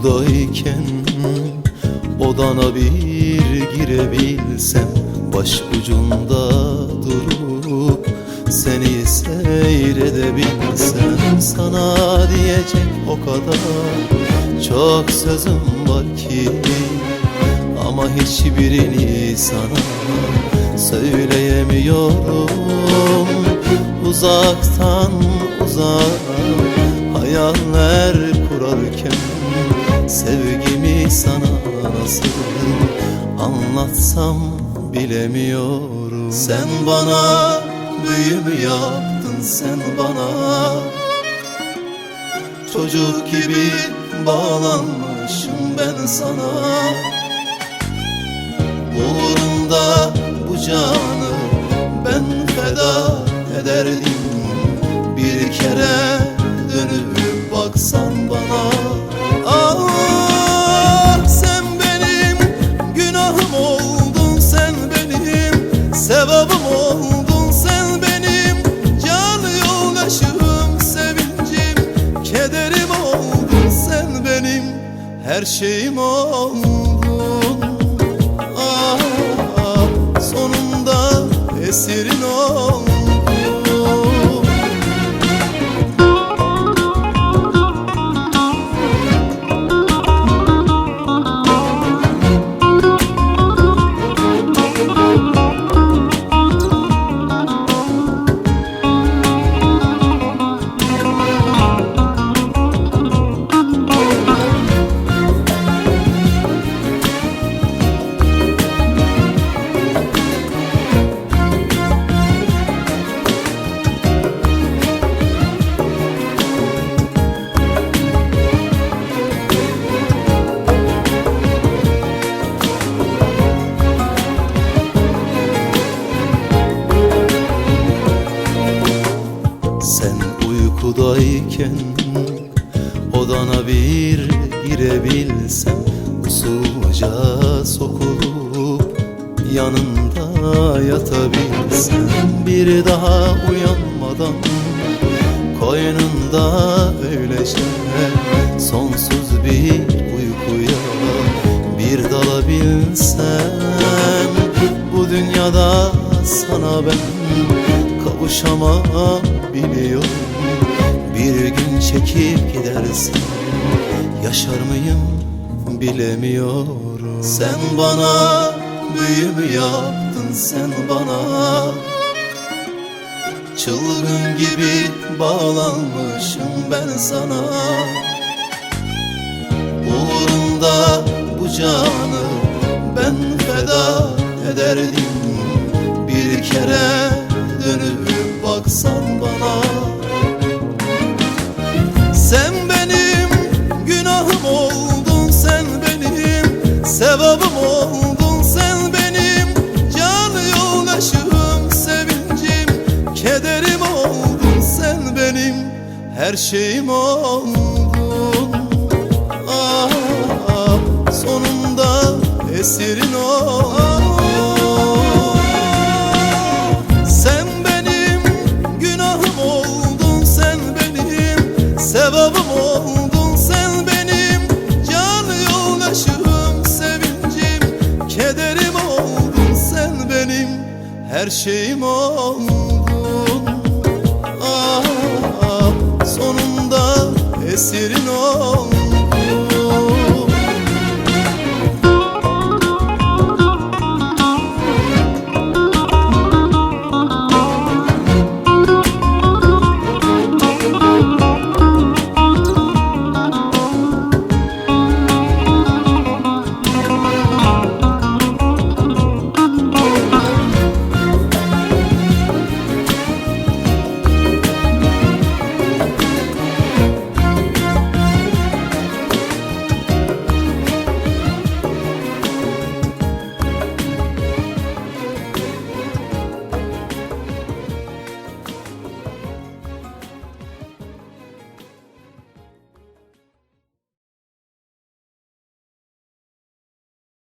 yolundayken Odana bir girebilsem Baş ucunda durup Seni seyredebilsem Sana diyecek o kadar Çok sözüm var ki Ama hiçbirini sana söyleyemiyorum. Uzaktan uzağa hayaller kurarken Sevgimi sana nasıl anlatsam bilemiyorum. Sen bana büyümü yaptın? Sen bana Çocuk gibi bağlanmışım ben sana. Uğrunda bu canı ben feda ederdim. Bir kere dönüp baksan bana. Ah sen benim günahım oldun sen benim Sevabım oldun sen benim Canı yoldaşım sevincim Kederim oldun sen benim Her şeyim oldun. Ah, ah, sonunda esirin uykudayken odana bir girebilsem Usulca sokulup yanında yatabilsem. Bir daha uyanmadan koynunda öylece Sonsuz bir uykuya bir dalabilsem. Bu dünyada sana ben kavuşamabiliyorum Bir gün çekip gidersin. Yaşar mıyım bilemiyorum. Sen bana büyümü yaptın? Sen bana Çılgın gibi bağlanmışım ben sana. Uğrunda bu canı ben feda ederdim. Bir kere dönüp baksan bana Her şeyim oldun Ah, ah sonunda esirin oldun Sen benim günahım oldun sen benim Sevabım oldun. Sen benim Canı yoldaşım sevincim Kederim oldun. Sen benim Her şeyim oldun esirin oldun